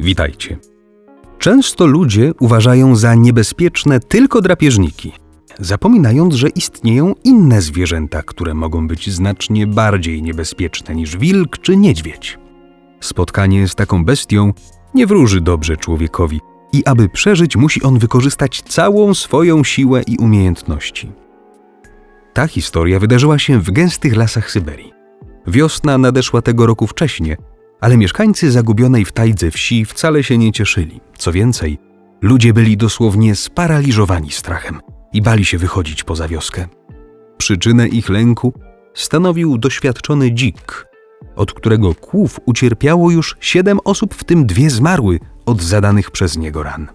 Witajcie. Często ludzie uważają za niebezpieczne tylko drapieżniki, zapominając, że istnieją inne zwierzęta, które mogą być znacznie bardziej niebezpieczne niż wilk czy niedźwiedź. Spotkanie z taką bestią nie wróży dobrze człowiekowi i aby przeżyć, musi on wykorzystać całą swoją siłę i umiejętności. Ta historia wydarzyła się w gęstych lasach Syberii. Wiosna nadeszła tego roku wcześnie, ale mieszkańcy zagubionej w tajdze wsi wcale się nie cieszyli. Co więcej, ludzie byli dosłownie sparaliżowani strachem i bali się wychodzić poza wioskę. Przyczynę ich lęku stanowił doświadczony dzik, od którego kłów ucierpiało już siedem osób, w tym dwie zmarły od zadanych przez niego ran.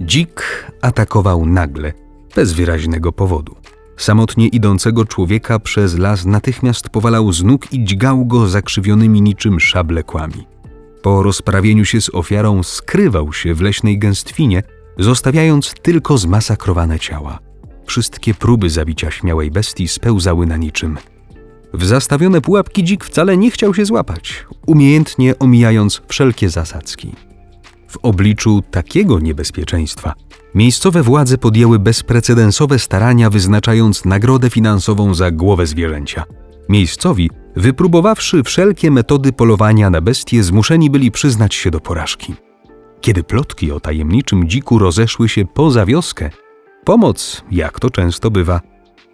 Dzik atakował nagle, bez wyraźnego powodu. Samotnie idącego człowieka przez las natychmiast powalał z nóg i dźgał go zakrzywionymi niczym szable kłami. Po rozprawieniu się z ofiarą skrywał się w leśnej gęstwinie, zostawiając tylko zmasakrowane ciała. Wszystkie próby zabicia śmiałej bestii spełzały na niczym. W zastawione pułapki dzik wcale nie chciał się złapać, umiejętnie omijając wszelkie zasadzki. W obliczu takiego niebezpieczeństwa miejscowe władze podjęły bezprecedensowe starania, wyznaczając nagrodę finansową za głowę zwierzęcia. Miejscowi, wypróbowawszy wszelkie metody polowania na bestie, zmuszeni byli przyznać się do porażki. Kiedy plotki o tajemniczym dziku rozeszły się poza wioskę, pomoc, jak to często bywa,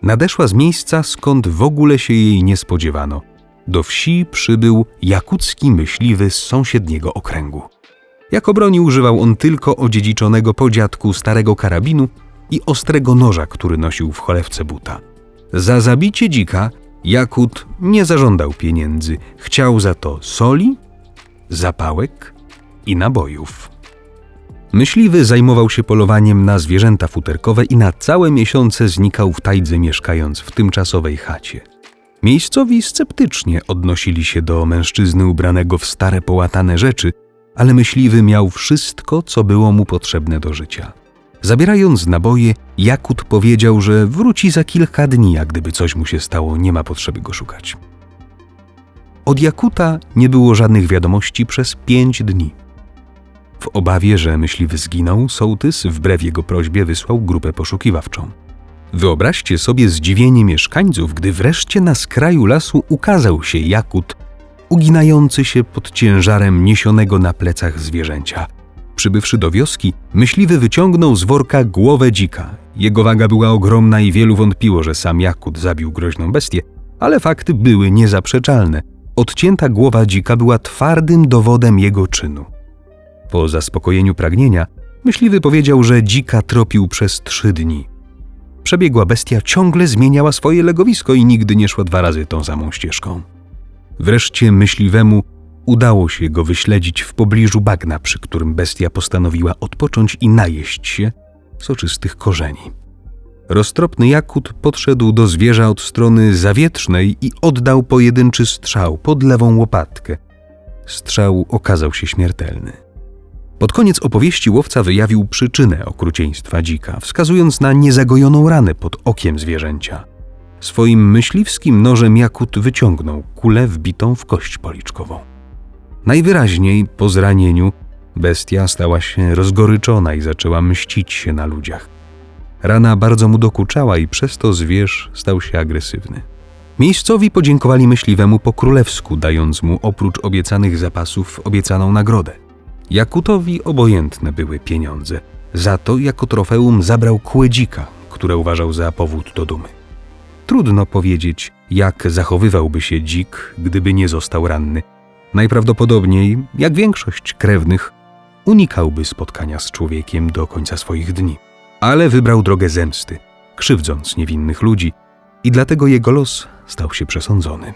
nadeszła z miejsca, skąd w ogóle się jej nie spodziewano. Do wsi przybył jakucki myśliwy z sąsiedniego okręgu. Jako broni używał on tylko odziedziczonego po dziadku starego karabinu i ostrego noża, który nosił w cholewce buta. Za zabicie dzika Jakut nie zażądał pieniędzy, chciał za to soli, zapałek i nabojów. Myśliwy zajmował się polowaniem na zwierzęta futerkowe i na całe miesiące znikał w tajdze mieszkając w tymczasowej chacie. Miejscowi sceptycznie odnosili się do mężczyzny ubranego w stare połatane rzeczy, ale myśliwy miał wszystko, co było mu potrzebne do życia. Zabierając naboje, Jakut powiedział, że wróci za kilka dni, a gdyby coś mu się stało, nie ma potrzeby go szukać. Od Jakuta nie było żadnych wiadomości przez pięć dni. W obawie, że myśliwy zginął, sołtys wbrew jego prośbie wysłał grupę poszukiwawczą. Wyobraźcie sobie zdziwienie mieszkańców, gdy wreszcie na skraju lasu ukazał się Jakut, uginający się pod ciężarem niesionego na plecach zwierzęcia. Przybywszy do wioski, myśliwy wyciągnął z worka głowę dzika. Jego waga była ogromna i wielu wątpiło, że sam Jakut zabił groźną bestię, ale fakty były niezaprzeczalne. Odcięta głowa dzika była twardym dowodem jego czynu. Po zaspokojeniu pragnienia, myśliwy powiedział, że dzika tropił przez trzy dni. Przebiegła bestia ciągle zmieniała swoje legowisko i nigdy nie szła dwa razy tą samą ścieżką. Wreszcie myśliwemu udało się go wyśledzić w pobliżu bagna, przy którym bestia postanowiła odpocząć i najeść się soczystych korzeni. Roztropny Jakut podszedł do zwierza od strony zawietrznej i oddał pojedynczy strzał pod lewą łopatkę. Strzał okazał się śmiertelny. Pod koniec opowieści łowca wyjawił przyczynę okrucieństwa dzika, wskazując na niezagojoną ranę pod okiem zwierzęcia. Swoim myśliwskim nożem Jakut wyciągnął kulę wbitą w kość policzkową. Najwyraźniej po zranieniu bestia stała się rozgoryczona i zaczęła mścić się na ludziach. Rana bardzo mu dokuczała i przez to zwierz stał się agresywny. Miejscowi podziękowali myśliwemu po królewsku, dając mu oprócz obiecanych zapasów obiecaną nagrodę. Jakutowi obojętne były pieniądze. Za to jako trofeum zabrał kłę dzika, które uważał za powód do dumy. Trudno powiedzieć, jak zachowywałby się dzik, gdyby nie został ranny. Najprawdopodobniej, jak większość krewnych, unikałby spotkania z człowiekiem do końca swoich dni. Ale wybrał drogę zemsty, krzywdząc niewinnych ludzi, i dlatego jego los stał się przesądzony.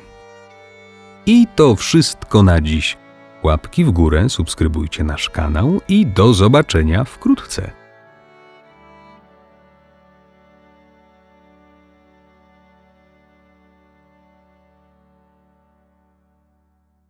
I to wszystko na dziś. Łapki w górę, subskrybujcie nasz kanał i do zobaczenia wkrótce.